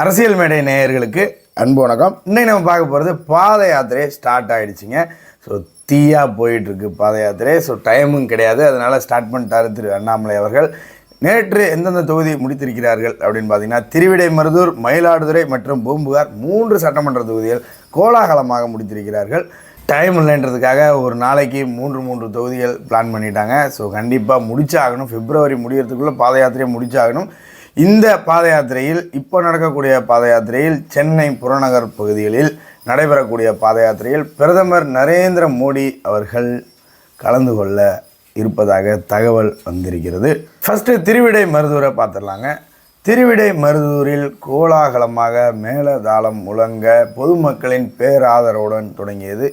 அரசியல் மேடை நேயர்களுக்கு அன்பு வணக்கம். இன்னைக்கு நம்ம பார்க்க போகிறது பாத யாத்திரை ஸ்டார்ட் ஆகிடுச்சிங்க ஸோ தீயாக போயிட்டுருக்கு பாத யாத்திரை. ஸோ டைமும் கிடையாது. அதனால ஸ்டார்ட் பண்ணிட்டாரு திரு அண்ணாமலை அவர்கள். நேற்று எந்தெந்த தொகுதி முடித்திருக்கிறார்கள் அப்படின்னு பார்த்தீங்கன்னா திருவிடைமருதூர் மயிலாடுதுறை மற்றும் பூம்புகார் மூன்று சட்டமன்ற தொகுதிகள் கோலாகலமாக முடித்திருக்கிறார்கள். டைம் இல்லைன்றதுக்காக ஒரு நாளைக்கு மூன்று மூன்று தொகுதிகள் பிளான் பண்ணிட்டாங்க. ஸோ கண்டிப்பாக முடிச்சாகணும். பிப்ரவரி முடியறதுக்குள்ளே பாத யாத்திரையை முடிச்சாகணும். இந்த பாத யாத்திரையில் இப்போ நடக்கக்கூடிய பாத யாத்திரையில் சென்னை புறநகர் பகுதிகளில் நடைபெறக்கூடிய பாத யாத்திரையில் பிரதமர் நரேந்திர மோடி அவர்கள் கலந்து கொள்ள இருப்பதாக தகவல் வந்திருக்கிறது. ஃபஸ்ட்டு திருவிடை மருதூரை பார்த்துடலாங்க. திருவிடை மருதூரில் கோலாகலமாக மேலதாளம் முழங்க பொதுமக்களின் பேராதரவுடன் தொடங்கியது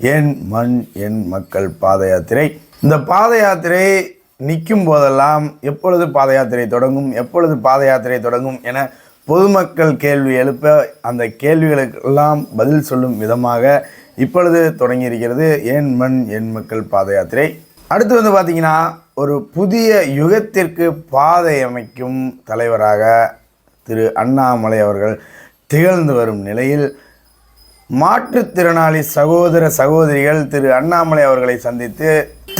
என் மண் என் மக்கள் பாத யாத்திரை இந்த பாத யாத்திரை நிற்கும் போதெல்லாம் எப்பொழுது பாத யாத்திரை தொடங்கும் எப்பொழுது பாத யாத்திரை தொடங்கும் என பொதுமக்கள் கேள்வி எழுப்ப அந்த கேள்விகளுக்கெல்லாம் பதில் சொல்லும் விதமாக இப்பொழுது தொடங்கியிருக்கிறது ஏன் மண் என் மக்கள் பாத யாத்திரை. அடுத்து வந்து பார்த்தீங்கன்னா ஒரு புதிய யுகத்திற்கு பாதை அமைக்கும் தலைவராக திரு அண்ணாமலை அவர்கள் திகழ்ந்து வரும் நிலையில் மாற்றுத்திறனாளி சகோதர சகோதரிகள் திரு அண்ணாமலை அவர்களை சந்தித்து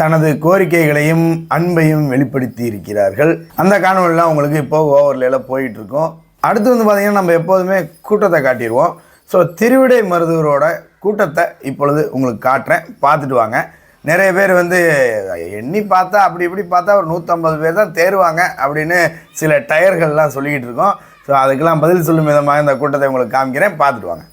தனது கோரிக்கைகளையும் அன்பையும் வெளிப்படுத்தி இருக்கிறார்கள் அந்த காணொலிலாம் உங்களுக்கு இப்போ ஓவர்லேயில் போயிட்டு இருக்கோம் அடுத்து வந்து பார்த்தீங்கன்னா நம்ம எப்போதுமே கூட்டத்தை காட்டிடுவோம் ஸோ திருவிடை மருதுவரோட கூட்டத்தை இப்பொழுது உங்களுக்கு காட்டுறேன். பார்த்துட்டு வாங்க. நிறைய பேர் வந்து எண்ணி பார்த்தா அப்படி இப்படி பார்த்தா ஒரு நூற்றம்பது பேர் தான் தேருவாங்க அப்படின்னு சில டயர்கள்லாம் சொல்லிக்கிட்டு இருக்கோம். ஸோ அதுக்கெல்லாம் பதில் சொல்லும் விதமாக இந்த கூட்டத்தை உங்களுக்கு காமிக்கிறேன். பார்த்துட்டு வாங்க.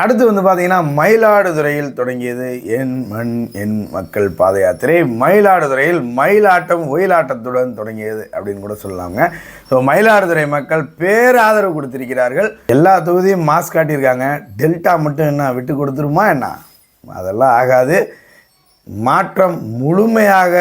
அடுத்து வந்து பார்த்தீங்கன்னா மயிலாடுதுறையில் தொடங்கியது. என் மண் என் மக்கள் பாத யாத்திரை மயிலாடுதுறையில் மயிலாட்டம் ஒயிலாட்டத்துடன் தொடங்கியது அப்படின்னு கூட சொல்லலாங்க. ஸோ மயிலாடுதுறை மக்கள் பேராதரவு கொடுத்திருக்கிறார்கள். எல்லா தொகுதியும் மாஸ்க் காட்டியிருக்காங்க. டெல்டா மட்டும் என்ன விட்டு கொடுத்துருமா என்ன? அதெல்லாம் ஆகாது. மாற்றம் முழுமையாக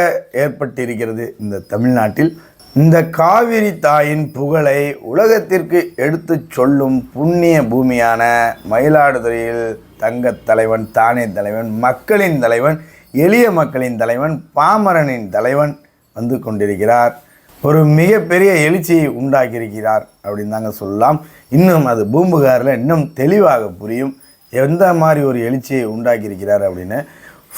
ஏற்பட்டிருக்கிறது இந்த தமிழ்நாட்டில். இந்த காவிரி தாயின் புகழை உலகத்திற்கு எடுத்துச் சொல்லும் புண்ணிய பூமியான மயிலாடுதுறையில் தங்கத் தலைவன் தானே தலைவன் மக்களின் தலைவன் எளிய மக்களின் தலைவன் பாமரனின் தலைவன் வந்து கொண்டிருக்கிறார். ஒரு மிகப்பெரிய எழுச்சியை உண்டாக்கியிருக்கிறார் அப்படின்னு தாங்க சொல்லலாம். இன்னும் அது பூம்புகாரில் இன்னும் தெளிவாக புரியும். எந்த மாதிரி ஒரு எழுச்சியை உண்டாக்கியிருக்கிறார் அப்படின்னு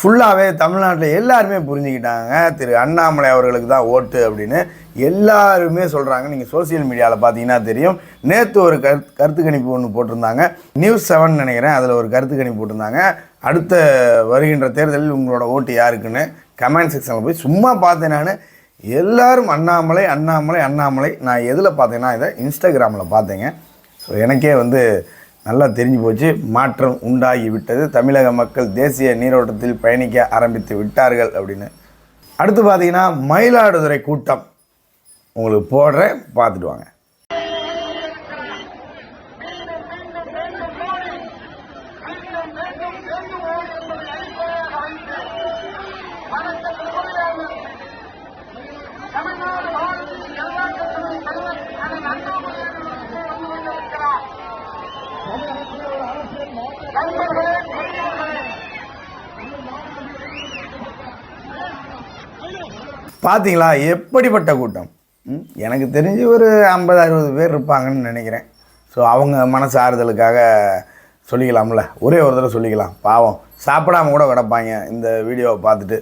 ஃபுல்லாகவே தமிழ்நாட்டில் எல்லாருமே புரிஞ்சுக்கிட்டாங்க. திரு அண்ணாமலை அவர்களுக்கு தான் ஓட்டு அப்படின்னு எல்லாருமே சொல்கிறாங்க நீங்கள் சோசியல் மீடியாவில் பார்த்தீங்கன்னா தெரியும். நேற்று ஒரு கருத்து கருத்து கணிப்பு ஒன்று போட்டிருந்தாங்க. நியூஸ் செவன் நினைக்கிறேன். அதில் ஒரு கருத்து கணிப்பு போட்டிருந்தாங்க. அடுத்த வருகின்ற தேர்தலில் உங்களோட ஓட்டு யாருக்குன்னு கமெண்ட் செக்ஷனில் போய் சும்மா பார்த்தேன் நான். எல்லாரும் அண்ணாமலை அண்ணாமலை அண்ணாமலை. நான் எதில் பார்த்தேன்னா இதை இன்ஸ்டாகிராமில் பார்த்தேங்க. ஸோ எனக்கே வந்து நல்லா தெரிஞ்சு போச்சு. மாற்றம் உண்டாகி விட்டது தமிழக மக்கள் தேசிய நீரோட்டத்தில் பயணிக்க ஆரம்பித்து விட்டார்கள் அப்படின்னு. அடுத்து பார்த்தீங்கன்னா மயிலாடுதுறை கூட்டம். உங்களுக்கு போடுறேன் பார்த்துட்டு வாங்க. பார்த்தீங்களா? எப்படிப்பட்ட கூட்டம்? எனக்கு தெரிஞ்சு ஒரு ஐம்பது அறுபது பேர் இருப்பாங்கன்னு நினைக்கிறேன். ஸோ அவங்க மனசு ஆறுதலுக்காக சொல்லிக்கலாம்ல. ஒரே ஒரு தடவை சொல்லிக்கலாம். பாவம் சாப்பிடாம கூட கிடப்பாங்க இந்த வீடியோவை பார்த்துட்டு.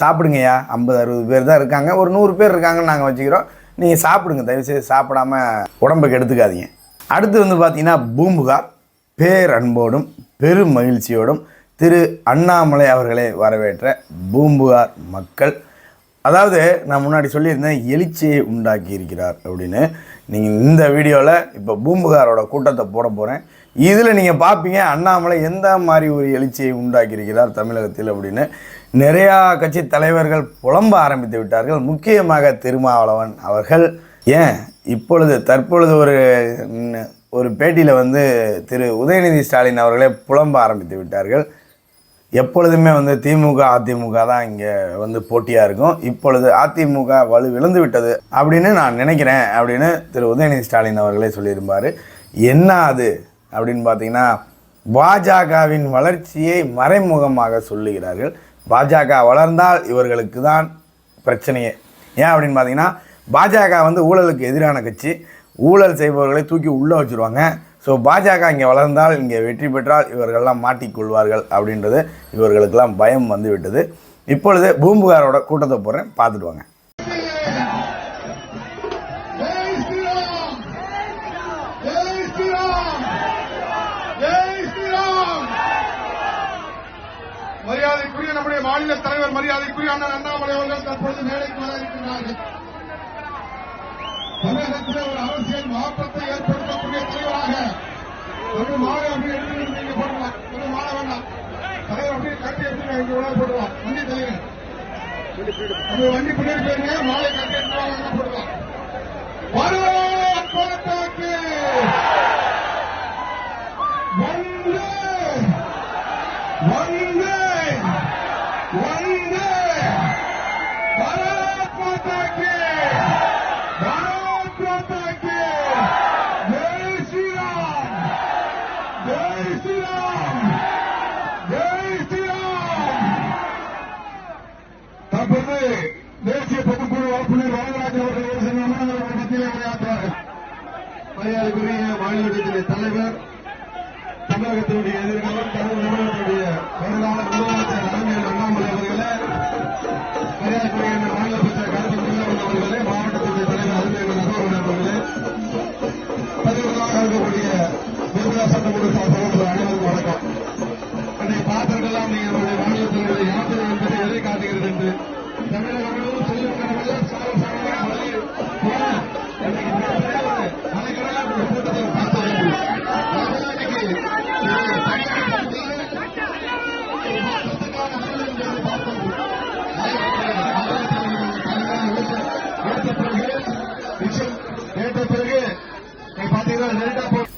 சாப்பிடுங்கய்யா. ஐம்பது அறுபது பேர் தான் இருக்காங்க. ஒரு நூறு பேர் இருக்காங்கன்னு நாங்கள் வச்சுக்கிறோம். நீங்கள் சாப்பிடுங்க. தயவுசெய்து சாப்பிடாம உடம்புக்கு எடுத்துக்காதீங்க. அடுத்து வந்து பார்த்தீங்கன்னா பூம்புகார் பேர் அன்போடும் பெரும் மகிழ்ச்சியோடும் திரு அண்ணாமலை அவர்களை வரவேற்ற பூம்புகார் மக்கள். அதாவது நான் முன்னாடி சொல்லியிருந்தேன் எழுச்சியை உண்டாக்கி இருக்கிறார் அப்படின்னு. நீங்கள் இந்த வீடியோவில் இப்போ பூம்புகாரோட கூட்டத்தை போட போகிறேன் இதில் நீங்கள் பார்ப்பீங்க அண்ணாமலை எந்த மாதிரி ஒரு எழுச்சியை உண்டாக்கியிருக்கிறார் தமிழகத்தில் அப்படின்னு. நிறையா கட்சி தலைவர்கள் புலம்ப ஆரம்பித்து விட்டார்கள். முக்கியமாக திருமாவளவன் அவர்கள். ஏன்? இப்பொழுது தற்பொழுது ஒரு ஒரு பேட்டியில் வந்து திரு உதயநிதி ஸ்டாலின் அவர்களே புலம்ப ஆரம்பித்து விட்டார்கள். எப்பொழுதுமே வந்து திமுக அதிமுக தான் இங்கே வந்து போட்டியாக இருக்கும். இப்பொழுது அதிமுக வலு விழுந்து விட்டது அப்படின்னு நான் நினைக்கிறேன் அப்படின்னு திரு உதயநிதி ஸ்டாலின் அவர்களே சொல்லியிருப்பார். என்ன அது அப்படின்னு பார்த்தீங்கன்னா பாஜகவின் வளர்ச்சியை மறைமுகமாக சொல்லுகிறார்கள். பாஜக வளர்ந்தால் இவர்களுக்கு தான் பிரச்சனையே. ஏன் அப்படின்னு பார்த்தீங்கன்னா பாஜக வந்து ஊழலுக்கு எதிரான கட்சி. ஊழல் செய்பவர்களை தூக்கி உள்ளே வச்சுருவாங்க. ஸோ பாஜக இங்கே வளர்ந்தால் இங்கே வெற்றி பெற்றால் இவர்கள்லாம் மாட்டிக்கொள்வார்கள் அப்படின்றது இவர்களுக்கெல்லாம் பயம் வந்து விட்டது. இப்பொழுது பூம்புகாரோட கூட்டத்தை போகிறேன் பார்த்துட்டு வாங்க. மரியாதைக்குரிய நம்முடைய மாநில தலைவர் மரியாதைக்குரிய அண்ணன் அண்ணாமலை அவர்கள் தற்பொழுது மேடைக்கு வர இருக்கின்றார்கள் தமிழகத்தில் ஒரு அரசியல் மாற்றத்தை ஏற்படுத்த தலைவராக ஒரு மாலை அப்படி எடுத்து நீங்க போடலாம். ஒரு மாலை வேண்டாம். தலைவர் அப்படியே கட்டி எடுத்து இங்க உள்ள போடுவான் வண்டி தலைவர் அந்த வண்டி பின்னாடி போயிருங்க. மாலை கட்டி எடுத்து வாங்க தற்போது தேசிய பொதுக்குழு உறுப்பினர் வரதராஜன் அவர்கள் சில நிமிடங்கள் மத்தியிலே உரையாற்றுவார்கள் மரியாதைக்குரிய மாநிலத்தினுடைய தலைவர் தமிழகத்தினுடைய எதிர்காலம் தமிழகத்தினுடைய வருங்கால முதலமைச்சர் அறிஞர் அண்ணாமலை அவர்களே மரியாதைக்குரிய மாநில அமைச்சர் கருத்து அவர்களே மாவட்டத்தினுடைய தலைவர் அறிஞர் நகர்வன் அவர்களே பதிவுகளாக இருக்கக்கூடிய நிர்மலா சட்டமன்ற சகோதரர் அனைவருக்கும் வணக்கம். அன்றைய பார்த்திருக்கலாம் நீங்கள் நம்முடைய மாநிலத்தினுடைய யாத்திரை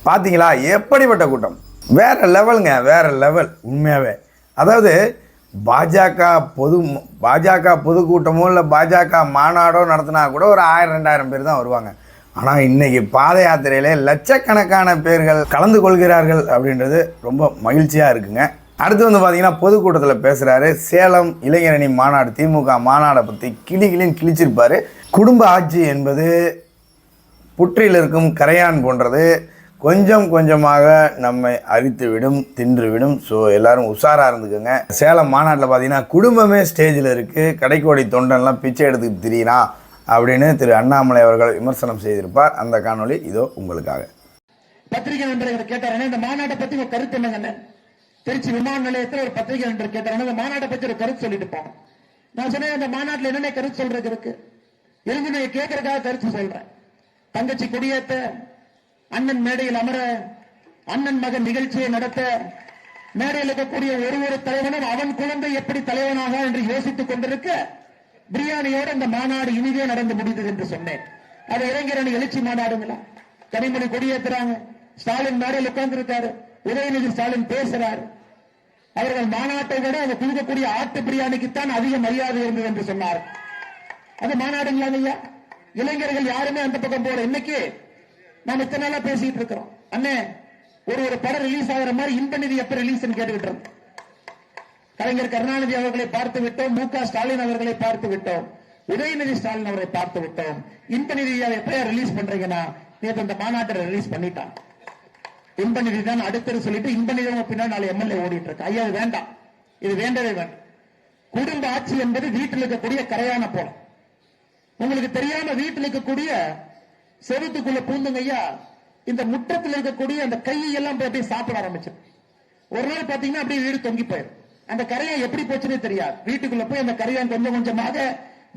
பார்த்தீங்களா எப்படிப்பட்ட கூட்டம்? வேறு லெவலுங்க வேறு லெவல் உண்மையாகவே அதாவது பாஜக பொது பாஜக பொதுக்கூட்டமோ இல்லை பாஜக மாநாடோ நடத்தினா கூட ஒரு ஆயிரம் ரெண்டாயிரம் பேர் தான் வருவாங்க. ஆனால் இன்னைக்கு பாத யாத்திரையிலே லட்சக்கணக்கான பேர்கள் கலந்து கொள்கிறார்கள் அப்படின்றது ரொம்ப மகிழ்ச்சியாக இருக்குங்க. அடுத்து வந்து பார்த்தீங்கன்னா பொதுக்கூட்டத்தில் பேசுகிறாரு சேலம் இளைஞரணி மாநாடு திமுக மாநாடை பற்றி கிளி கிளின்னு கிழிச்சிருப்பார். குடும்ப ஆட்சி என்பது புற்றில் இருக்கும் கரையான் போன்றது. கொஞ்சம் கொஞ்சமாக நம்மை அரித்துவிடும் தின்றுவிடும். ஸோ எல்லாரும் உஷாராக இருந்துக்கோங்க. சேலம் மாநாட்டில் பார்த்தீங்கன்னா குடும்பமே ஸ்டேஜில் இருக்குது கடைக்கோடி தொண்டன்லாம் பிச்சை எடுத்துக்கிட்டு திரியிறான் அப்படின்னு திரு அண்ணாமலை அவர்கள் விமர்சனம் செய்திருப்பார். அந்த காணொளி இதோ உங்களுக்காக. பத்திரிகை நண்பர்கள் கேட்டார் இந்த மாநாட்டை பத்தி ஒரு கருத்து என்னங்க? திருச்சி விமான நிலையத்தில் ஒரு பத்திரிகை நண்பர் கேட்டார் இந்த மாநாட்டை பத்தி ஒரு கருத்து சொல்லிட்டு போனோம் நான் சொன்னேன் அந்த மாநாட்டில் என்னென்ன கருத்து சொல்றது இருக்கு? இருந்து நீங்க கேட்கறதுக்காக கருத்து சொல்றேன். தங்கச்சி குடியேற்ற அண்ணன் மேடையில் அமர அண்ணன் மகன் நிகழ்ச்சியை நடத்த மேடையில் இருக்கக்கூடிய ஒரு ஒரு தலைவனும் அவன் குழந்தை எப்படி தலைவனாக என்று யோசித்துக் கொண்டிருக்க பிரியாணியோடு அந்த மாநாடு இனிதே நடந்து முடிந்தது என்று சொன்னேன். அது இளைஞரணி எழுச்சி மாநாடுங்களா? கனிமொழி கொடியேத்துறாங்க. ஸ்டாலின் மேடையில் உட்கார்ந்துருக்காரு. உதயநிதி ஸ்டாலின் பேசுறாரு. அவர்கள் மாநாட்டை விட அவங்க கொடுக்கக்கூடிய ஆட்டு பிரியாணிக்குத்தான் அதிக மரியாதை இருந்தது என்று சொன்னார். அது மாநாடுங்களா ஐயா? இளைஞர்கள் யாருமே அந்த பக்கம் போல இன்னைக்கு நாம இத்தனை நாளா பேசிட்டு இருக்கிறோம். அண்ணே ஒரு ஒரு படம் ரிலீஸ் ஆகிற மாதிரி இன்ப நிதி எப்ப ரிலீஸ் கேட்டுக்கிட்டு கலைஞர் கருணாநிதி அவர்களை பார்த்து விட்டோம் மு ஸ்டாலின் அவர்களை பார்த்து விட்டோம் உதயநிதி ஸ்டாலின் அவரை பார்த்து விட்டோம். இன்ப நிதியை எப்பயா ரிலீஸ் பண்றீங்கன்னா நேற்று அந்த மாநாட்டை ரிலீஸ் பண்ணிட்டான். இன்ப நிதி தான் அடுத்தது சொல்லிட்டு இன்ப நிதி பின்னாடி நாலு எம்எல்ஏ ஓடிட்டு இருக்கு. ஐயா வேண்டாம். இது வேண்டவே வேண்டாம். குடும்ப ஆட்சி என்பது வீட்டில் இருக்கக்கூடிய கரையான போல. உங்களுக்கு தெரியாம வீட்டில் இருக்கக்கூடிய செவத்துக்குள்ள பூந்துங்க ஐயா இந்த முற்றத்தில் இருக்கக்கூடிய அந்த கையை எல்லாம் போய் அப்படியே சாப்பிட ஆரம்பிச்சு ஒரு நாள் பாத்தீங்கன்னா அப்படியே வீடு தொங்கி போயிடும் அந்த கரையை எப்படி போச்சுன்னே தெரியாது. வீட்டுக்குள்ள போய் அந்த கரையான் கொஞ்சம் கொஞ்சமாக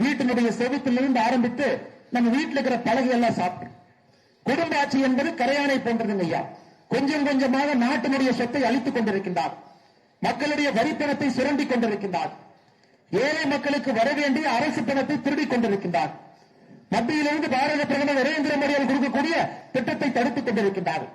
வீட்டினுடைய செவத்திலிருந்து ஆரம்பித்து நம்ம வீட்டில் இருக்கிற பலகை எல்லாம் சாப்பிடும். குடும்ப ஆட்சி என்பது கரையானை போன்றதுங்க ஐயா. கொஞ்சம் கொஞ்சமாக நாட்டினுடைய சொத்தை அழித்துக் கொண்டிருக்கின்றார். மக்களுடைய வரிப்பணத்தை சுரண்டிக் கொண்டிருக்கின்றார். ஏழை மக்களுக்கு வர வேண்டிய அரசு பணத்தை திருடிக் கொண்டிருக்கின்றார். மத்தியிலிருந்து பாரத பிரதமர் நரேந்திர மோடி அவர்கள் கொடுக்கக்கூடிய திட்டத்தை தடுத்துக் கொண்டிருக்கின்றார்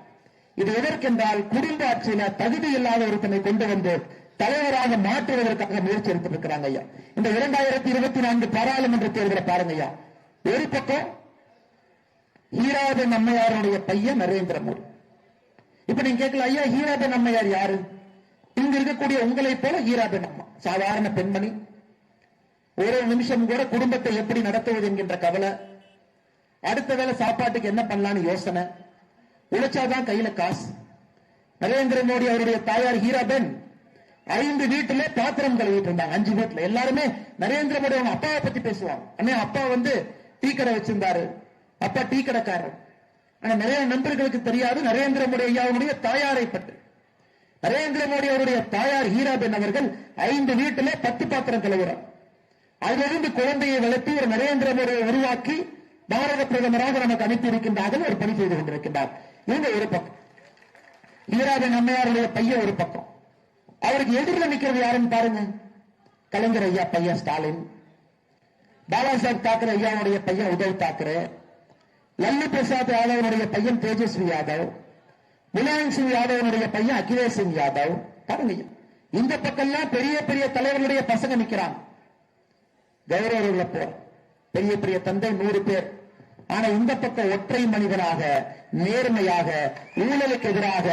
இது எதற்கென்றால் குடிந்த ஆட்சியில தகுதி இல்லாத ஒருத்தனை கொண்டு வந்து தலைவராக மாற்றுவதற்காக முயற்சி எடுத்திருக்கிறாங்க ஐயா. இந்த இரண்டாயிரத்தி இருபத்தி நான்கு பாராளுமன்ற தேர்தலை பாருங்க ஐயா. ஒரு பக்கம் ஹீராபன் அம்மையாருடைய பையன் நரேந்திர மோடி. இப்ப நீங்க கேட்கல ஐயா ஹீராபன் அம்மையார் யாரு? இங்க இருக்கக்கூடிய உங்களை போல ஹீராபன் அம்மா. சாதாரண பெண்மணி ஒரு நிமிஷம் கூட குடும்பத்தை எப்படி நடத்துவது என்கின்ற கவலை. அடுத்த வேளை சாப்பாட்டுக்கு என்ன பண்ணலாம்னு யோசனை. உழைச்சாதான் கையில காசு. நரேந்திர மோடி அவருடைய தாயார் ஹீராபென் ஐந்து வீட்டுல பாத்திரம் கழுவிட்டு இருந்தாங்க. அஞ்சு வீட்டுல. எல்லாருமே நரேந்திர மோடி அவங்க அப்பாவை பத்தி பேசுவாங்க. அண்ணே அப்பா வந்து டீ கடை வச்சிருந்தாரு. அப்பா டீ கடைக்காரர். ஆனா நிறைய நண்பர்களுக்கு தெரியாது. நரேந்திர மோடி ஐயாவுடைய தாயாரை பற்றி. நரேந்திர மோடி அவருடைய தாயார் ஹீராபென் அவர்கள் ஐந்து வீட்டிலே பத்து பாத்திரம் கழுவுறாங்க. அதிலிருந்து குழந்தையை வளர்த்து ஒரு நரேந்திர மோடியை உருவாக்கி பாரத பிரதமராக நமக்கு அனுப்பி இருக்கின்றார்கள் ஒரு பணி செய்து கொண்டிருக்கின்றார். இவங்க ஒரு பக்கம். ஈராஜன் அம்மையாருடைய பையன் ஒரு பக்கம். அவருக்கு எதிரில் நிற்கிறது யாருன்னு பாருங்க. கலைஞர் ஐயா பையன் ஸ்டாலின். பாலாசாஹிப் தாக்கரே ஐயாவுடைய பையன் உதவ் தாக்கரே. லல்லு பிரசாத் யாதவனுடைய பையன் தேஜஸ்வி யாதவ். முலாயம் சிங் யாதவனுடைய பையன் அகிலேஷ் சிங் யாதவ். பாருங்க இந்த பக்கம்லாம் பெரிய பெரிய தலைவர்களுடைய பசங்க நிற்கிறாங்க கௌரவர்கள போர் பெரிய பெரிய தந்தை நூறு பேர். ஆனா இந்த பக்கம் ஒற்றை மனிதனாக நேர்மையாக ஊழலுக்கு எதிராக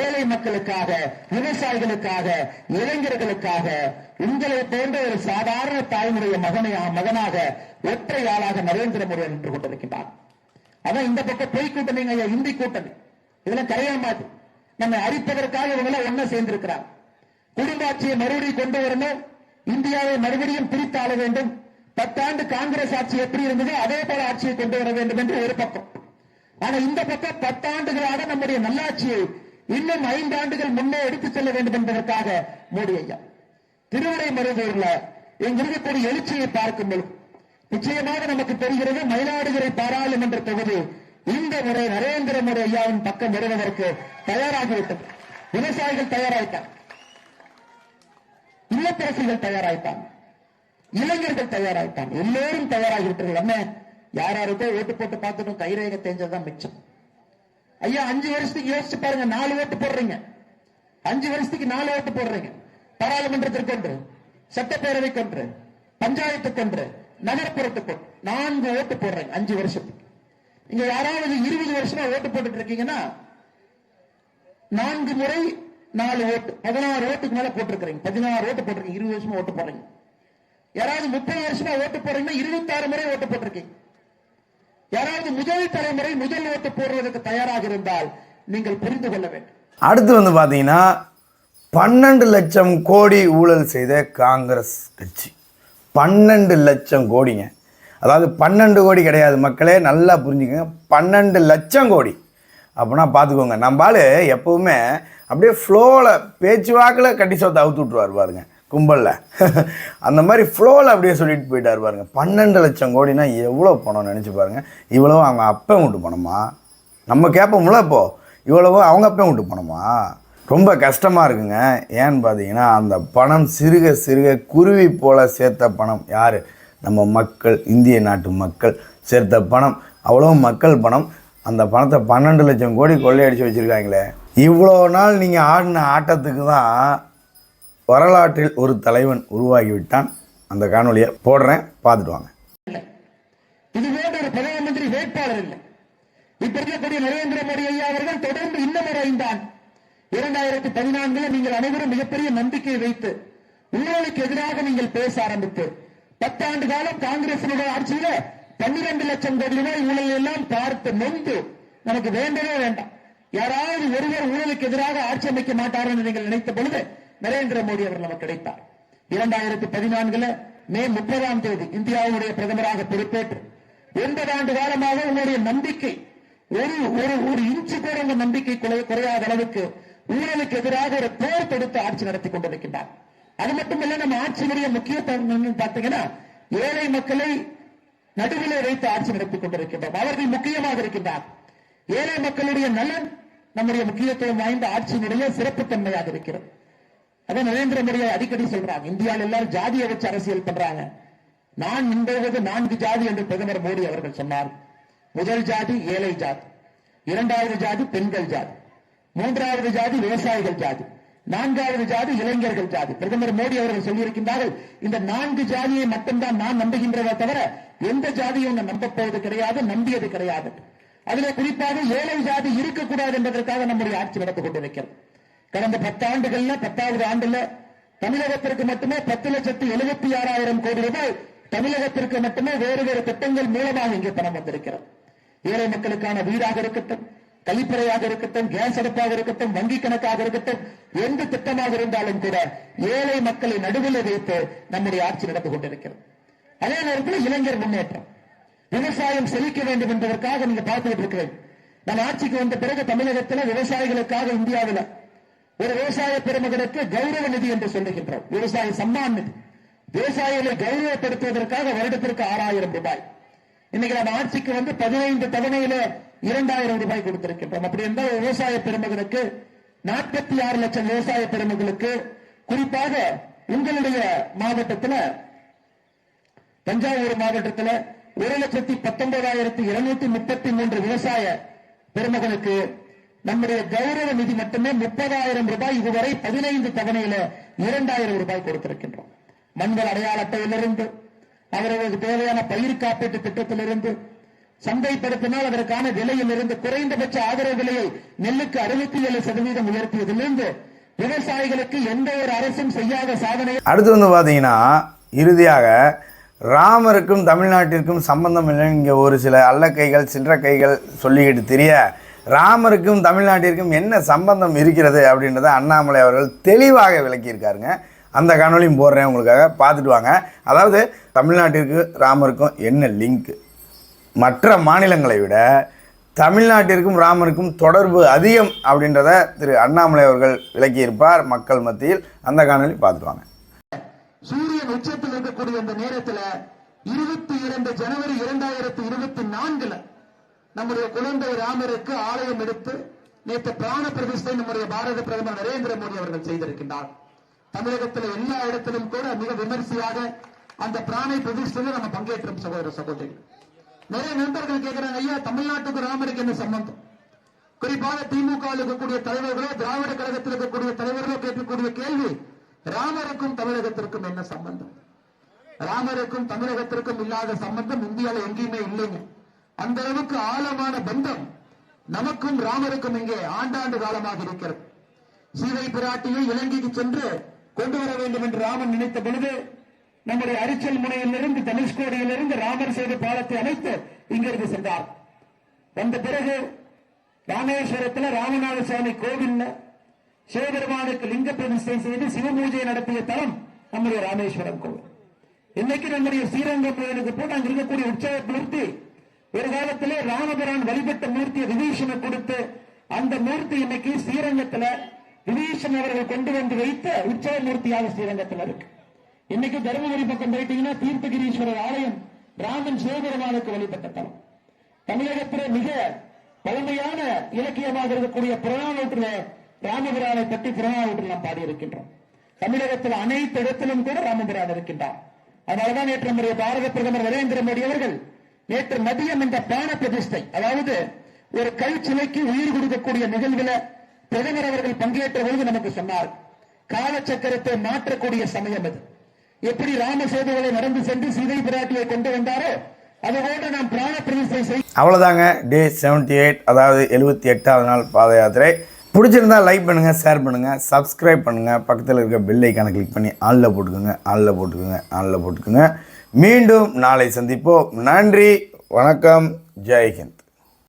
ஏழை மக்களுக்காக விவசாயிகளுக்காக இளைஞர்களுக்காக உங்களை போன்ற ஒரு சாதாரண தாயினுடைய மகனை மகனாக ஒற்றை ஆளாக நரேந்திர மோடி நின்று கொண்டிருக்கின்றார். அதான் இந்த பக்கம் பொய் கூட்டணிங்க ஐயா இந்தி கூட்டணி. இதெல்லாம் கரையாமாது நம்ம அரிப்பதற்காக இவங்க எல்லாம் ஒண்ணா சேர்ந்திருக்கிறாங்க. குடும்ப ஆட்சியை மறுபடியும் கொண்டு வரணும். இந்தியாவை மறுபடியும் பிரித்தாள வேண்டும். பத்தாண்டு காங்கிரஸ் ஆட்சி எப்படி இருந்ததோ அதே போல ஆட்சியை கொண்டு வர வேண்டும் என்று ஒரு பக்கம். ஆனா இந்த பக்கம் பத்தாண்டுகளாக நம்முடைய நல்லாட்சியை இன்னும் ஐந்து ஆண்டுகள் முன்னே எடுத்துச் செல்ல வேண்டும் என்பதற்காக மோடி ஐயா. திருவிடை மருதூர்ல இங்கிருக்கக்கூடிய எழுச்சியை பார்க்கும் பொழுது நிச்சயமாக நமக்கு தெரிகிறது மயிலாடுதுறை பாராளுமன்ற தொகுதி இந்த முறை நரேந்திர மோடி ஐயாவின் பக்கம் வருவதற்கு தயாராகிவிட்டது. விவசாயிகள் தயாராகிட்டார் இல்லத்தரசிகள் தயாராயிட்டாங்க. இளைஞர்கள் தயாராயிட்டாங்க. எல்லோரும் தயாராகிவிட்டார்கள். என்ன யாராருக்கோ ஓட்டு போட்டு பார்த்துட்டும் கைரேக தேஞ்சதுதான் மிச்சம். ஐயா அஞ்சு வருஷத்துக்கு யோசிச்சு பாருங்க. நாலு ஓட்டு போடுறீங்க. அஞ்சு வருஷத்துக்கு நாலு ஓட்டு போடுறீங்க. பாராளுமன்றத்திற்கு ஒன்று சட்டப்பேரவைக்கு ஒன்று பஞ்சாயத்துக்கு ஒன்று நகர்ப்புறத்துக்கு நான்கு ஓட்டு போடுறீங்க அஞ்சு வருஷத்துக்கு. இங்க யாராவது இருபது வருஷமா ஓட்டு போட்டுட்டு இருக்கீங்கன்னா நான்கு முறை நாலு ஓட்டு. பதினாறு ஓட்டுக்கு மேல போட்டிருக்கிறீங்க. பதினாறு ஓட்டு போட்டிருக்கீங்க. இருபது வருஷமா ஓட்டு போடுறீங்க யாராவது முப்பது வருஷமா ஓட்டு போடுறீங்கன்னா இருபத்தாறு முறை ஓட்டு போட்டிருக்கீங்க. யாராவது முதல் தலைமுறை முதல் ஓட்டு போடுறதுக்கு தயாராக இருந்தால் நீங்கள் புரிந்து கொள்ள வேண்டும். அடுத்து வந்து பார்த்தீங்கன்னா பன்னெண்டு லட்சம் கோடி ஊழல் செய்த காங்கிரஸ் கட்சி. பன்னெண்டு லட்சம் கோடிங்க. அதாவது பன்னெண்டு கோடி கிடையாது. மக்களே நல்லா புரிஞ்சுக்கங்க. பன்னெண்டு லட்சம் கோடி. அப்படின்னா பார்த்துக்கோங்க. நம்ம ஆள் எப்போவுமே அப்படியே ஃப்ளோவில் பேச்சுவாக்கில் கட்டி சொத்தை அவுத்து விட்ருவார் பாருங்க கும்பலில். அந்த மாதிரி ஃப்ளோவில் அப்படியே சொல்லிட்டு போயிட்டார் பாருங்க. பன்னெண்டு லட்சம் கோடினா எவ்வளோ பணம் நினச்சி பாருங்க. இவ்வளோ அவங்க அப்போ விட்டு பணமா? நம்ம கேட்போம்ல இப்போது இவ்வளவோ அவங்க அப்போ விட்டு பணமா? ரொம்ப கஷ்டமாக இருக்குங்க. ஏன்னு பார்த்தீங்கன்னா அந்த பணம் சிறுக சிறுக குருவி போல் சேர்த்த பணம் யார்? நம்ம மக்கள் இந்திய நாட்டு மக்கள் சேர்த்த பணம். அவ்வளோ மக்கள் பணம். அந்த பணத்தை பன்னெண்டு லட்சம் கோடி கொள்ளையடிச்சு வச்சுருக்காங்களே. இவ்வளோ நாள் நீங்கள் ஆடின ஆட்டத்துக்கு தான் வரலாற்றில் ஒரு தலைவன் உருவாகிவிட்டான். அந்த காணொலியை போடுறேன் பார்த்துட்டு வாங்க. இது ஒரு பிரதம மந்திரி வேட்பாளர் இல்லை. இப்ப இருக்கக்கூடிய நரேந்திர மோடி ஐயா அவர்கள் தொடர்ந்து இன்னும் ஒரு ஐந்தான் இரண்டாயிரத்தி பதினான்குல நீங்கள் அனைவரும் மிகப்பெரிய நம்பிக்கை வைத்து ஊழலுக்கு எதிராக நீங்கள் பேச ஆரம்பித்து பத்தாண்டு காலம் காங்கிரசினுடைய ஆட்சியில பன்னிரண்டு லட்சம் கோடி ரூபாய் ஊழல் எல்லாம் பார்த்து நொந்து நமக்கு வேண்டவே வேண்டாம். யாராவது ஒருவர் ஊழலுக்கு எதிராக ஆட்சி அமைக்க மாட்டார் என்று நீங்கள் நினைத்த பொழுது நரேந்திர மோடி அவர் நமக்கு கிடைத்தார். இரண்டாயிரத்தி பதினான்குல மே முப்பதாம் தேதி இந்தியாவுடைய பிரதமராக பொறுப்பேற்று எண்பது ஆண்டு காலமாக உங்களுடைய நம்பிக்கை ஒரு ஒரு ஒரு இன்ச்சு கூட உங்க நம்பிக்கை குறை- குறையாத அளவுக்கு ஊழலுக்கு எதிராக ஒரு போர் தொடுத்து ஆட்சி நடத்தி கொண்டிருக்கின்றார். அது மட்டுமல்ல நம்ம ஆட்சியினுடைய முக்கியத்துவம் பார்த்தீங்கன்னா ஏழை மக்களை நடுவிலே வைத்து ஆட்சி நடத்திக் கொண்டிருக்கின்றோம். அவர்கள் முக்கியமாக இருக்கின்றார். ஏழை மக்களுடைய நலன் நம்முடைய முக்கியத்துவம் வாய்ந்த ஆட்சியினுடைய சிறப்புத்தன்மையாக இருக்கிறது. அதான் நரேந்திர மோடியை அடிக்கடி சொல்றாங்க. இந்தியாவில் எல்லாரும் ஜாதியை வச்சு அரசியல் பண்றாங்க. நான் இன்றது நான்கு ஜாதி என்று பிரதமர் மோடி அவர்கள் சொன்னார். முதல் ஜாதி ஏழை ஜாதி. இரண்டாவது ஜாதி பெண்கள் ஜாதி. மூன்றாவது ஜாதி விவசாயிகள் ஜாதி. நான்காவது ஜாதி இளைஞர்கள் ஜாதி. பிரதமர் மோடி அவர்கள் சொல்லியிருக்கின்றார்கள் இந்த நான்கு ஜாதியை மட்டும்தான் நான் நம்புகின்றதை தவிர எந்த ஜாதியும் நம்பப்போவது போவது கிடையாது நம்பியது கிடையாது. அதில் குறிப்பாக ஏழை ஜாதி இருக்கக்கூடாது என்பதற்காக நம்முடைய ஆட்சி நடந்து கொண்டிருக்கிறது. கடந்த பத்தாண்டுகள்ல பத்தாவது ஆண்டுல தமிழகத்திற்கு மட்டுமே பத்து லட்சத்து எழுபத்தி ஆறாயிரம் கோடி ரூபாய் தமிழகத்திற்கு மட்டுமே வேறு வேறு திட்டங்கள் மூலமாக இங்கே பணம் வந்திருக்கிறது. ஏழை மக்களுக்கான வீடாக இருக்கட்டும் கழிப்பறையாக இருக்கட்டும் கேஸ் அடுப்பாக இருக்கட்டும் வங்கி கணக்காக இருக்கட்டும் எந்த திட்டமாக இருந்தாலும் கூட ஏழை மக்களை நடுவில் வைத்து நம்முடைய ஆட்சி நடந்து கொண்டிருக்கிறது. அதே நேரத்தில் இளைஞர் முன்னேற்றம். விவசாயம் செழிக்க வேண்டும் என்பதற்காக நீங்க பார்த்துட்டு இருக்கிறேன் நம்ம ஆட்சிக்கு வந்த பிறகு தமிழகத்தில் விவசாயிகளுக்காக இந்தியாவில் ஒரு விவசாய பெருமகனுக்கு கௌரவ நிதி என்று சொல்லுகின்றோம். விவசாய சம்மான் நிதி. விவசாயிகளை கௌரவப்படுத்துவதற்காக வருடத்திற்கு ஆறாயிரம் ரூபாய். இன்னைக்கு நம்ம ஆட்சிக்கு வந்து பதினைந்து தவணையில இரண்டாயிரம் ரூபாய் கொடுத்திருக்கின்றோம். அப்படி என்றால் விவசாய பெருமகனுக்கு நாற்பத்தி ஆறு லட்சம் விவசாய பெருமகளுக்கு குறிப்பாக உங்களுடைய மாவட்டத்துல தஞ்சாவூர் மாவட்டத்தில் ஒரு லட்சத்தி பத்தொன்பதாயிரத்தி இருநூத்தி முப்பத்தி மூன்று விவசாய பெருமகனுக்கு நம்முடைய கௌரவ நிதி மட்டுமே முப்பதாயிரம் ரூபாய் இதுவரை பதினைந்து தவணையில இரண்டாயிரம் ரூபாய் கொடுத்திருக்கின்றோம். மண்கள் அடையாள அட்டையிலிருந்து அவர்களுக்கு தேவையான பயிர் காப்பீட்டு திட்டத்திலிருந்து சந்தைப்படுத்தினால் அதற்கான விலையிலிருந்து குறைந்தபட்ச ஆதரவு விலையை நெல்லுக்கு அறுபத்தி ஏழு சதவீதம் உயர்த்தியதிலிருந்து விவசாயிகளுக்கு எந்த ஒரு அரசும் செய்யாத சாதனை அடுத்து வந்து பார்த்தீங்கன்னா இறுதியாக ராமருக்கும் தமிழ்நாட்டிற்கும் சம்பந்தம் இல்லைன்னு இங்கே ஒரு சில அல்லக்கைகள் சில்லற கைகள் சொல்லிக்கிட்டு தெரிய ராமருக்கும் தமிழ்நாட்டிற்கும் என்ன சம்பந்தம் இருக்கிறது அப்படின்றத அண்ணாமலை அவர்கள் தெளிவாக விளக்கியிருக்காருங்க. அந்த காணொலியும் போடுறேன் உங்களுக்காக. பார்த்துட்டு வாங்க. அதாவது தமிழ்நாட்டிற்கு ராமருக்கும் என்ன லிங்க்? மற்ற மாநிலங்களை விட தமிழ்நாட்டிற்கும் ராமனுக்கும் தொடர்பு அதிகம் அப்படின்றத திரு அண்ணாமலை அவர்கள் விளக்கியிருப்பார் மக்கள் மத்தியில். அந்த காணொலி பார்த்துருவாங்க சூரியன் உச்சத்தில் இருக்கக்கூடிய அந்த நேரத்துல இருபத்தி இரண்டு ஜனவரி இரண்டாயிரத்தி இருபத்தி நான்குல நம்முடைய குழந்தை ராமருக்கு ஆலயம் எடுத்து நேற்று பிராண பிரதிஷ்டை நம்முடைய பாரத பிரதமர் நரேந்திர மோடி அவர்கள் செய்திருக்கின்றார். தமிழகத்தில் எல்லா இடத்திலும் கூட மிக விமர்சையாக அந்த பிராண பிரதிஷ்டையில நம்ம பங்கேற்றோம் சகோதர சகோதரிகள். நிறைய நண்பர்கள் கேட்கிறாங்க ஐயா தமிழ்நாட்டுக்கு ராமருக்கு என்ன சம்பந்தம்? குறிப்பாக திமுக இருக்கக்கூடிய தலைவர்களோ திராவிட கழகத்தில் இருக்கக்கூடிய தலைவர்களோ கேட்கக்கூடிய கேள்வி ராமருக்கும் தமிழகத்திற்கும் என்ன சம்பந்தம்? ராமருக்கும் தமிழகத்திற்கும் இல்லாத சம்பந்தம் இந்தியாவில் எங்கேயுமே இல்லைங்க. அந்த அளவுக்கு ஆழமான பந்தம் நமக்கும் ராமருக்கும் இங்கே ஆண்டாண்டு காலமாக இருக்கிறது. சீதை பிராட்டியை இலங்கைக்கு சென்று கொண்டு வர வேண்டும் என்று ராமன் நினைத்த பொழுது நம்முடைய அரிச்சல் முனையிலிருந்து தனுஷ்கோடியிலிருந்து ராமர் செய்த பாலத்தை அமைத்து இங்கிருந்து சென்றார். வந்த பிறகு ராமேஸ்வரத்தில் ராமநாத சுவாமி கோவில்ல சிவபெருமானுக்கு லிங்க பிரதிஷ்டை செய்து சிவபூஜை நடத்திய தலம் நம்முடைய ராமேஸ்வரம் கோவில். இன்னைக்கு நம்முடைய ஸ்ரீரங்கம் கோயிலுக்கு போட்டு அங்க இருக்கக்கூடிய உற்சவ மூர்த்தி ஒரு காலத்திலே ராமபிரான் வழிபட்ட மூர்த்தியை விபீஷண கொடுத்து அந்த மூர்த்தி இன்னைக்கு ஸ்ரீரங்கத்துல விபீஷன் அவர்கள் கொண்டு வந்து வைத்த உற்சவ மூர்த்தியாக ஸ்ரீரங்கத்தில் இருக்கு. இன்னைக்கு தருமபுரி பக்கம் போயிட்டீங்கன்னா தீர்த்தகிரீஸ்வரர் ஆலயம் ராமன் சிவபெருமானுக்கு வழிபட்ட தலம். தமிழகத்திலே மிக பழமையான இலக்கியமாக இருக்கக்கூடிய புறநானூற்றுல ராமபிரானை பற்றி புறநானூற்றில் நாம் பாடியிருக்கின்றோம். தமிழகத்தில் அனைத்து இடத்திலும் கூட ராமபிரான் இருக்கின்றார் அதனாலதான் நேற்று நம்முடைய பாரத பிரதமர் நரேந்திர மோடி அவர்கள் நேற்று மதியம் இந்த பிராண பிரதிஷ்டை அதாவது ஒரு கல் சிலைக்கு உயிர் கொடுக்கக்கூடிய நிகழ்வுல பிரதமர் அவர்கள் பங்கேற்ற பொழுது நமக்கு சொன்னார் காலச்சக்கரத்தை மாற்றக்கூடிய சமயம் அது. எப்படி ராமசேதுகளை நடந்து சென்று சீதை பிராட்டியை கொண்டு வந்தாரோ அதுபோன்று நாம் பிராண பிரதிஷ்டை செய் அவ்வளோதாங்க டே செவன்டி எயிட் அதாவது எழுபத்தி எட்டாவது நாள் பாத யாத்திரை. பிடிச்சிருந்தா லைக் பண்ணுங்கள் ஷேர் பண்ணுங்கள் சப்ஸ்கிரைப் பண்ணுங்கள் பக்கத்தில் இருக்க பெல் ஐக்கானை கிளிக் பண்ணி ஆளில் போட்டுக்கோங்க ஆளில் போட்டுக்கோங்க ஆளில் போட்டுக்கோங்க. மீண்டும் நாளை சந்திப்போம். நன்றி வணக்கம் ஜெய்ஹிந்த்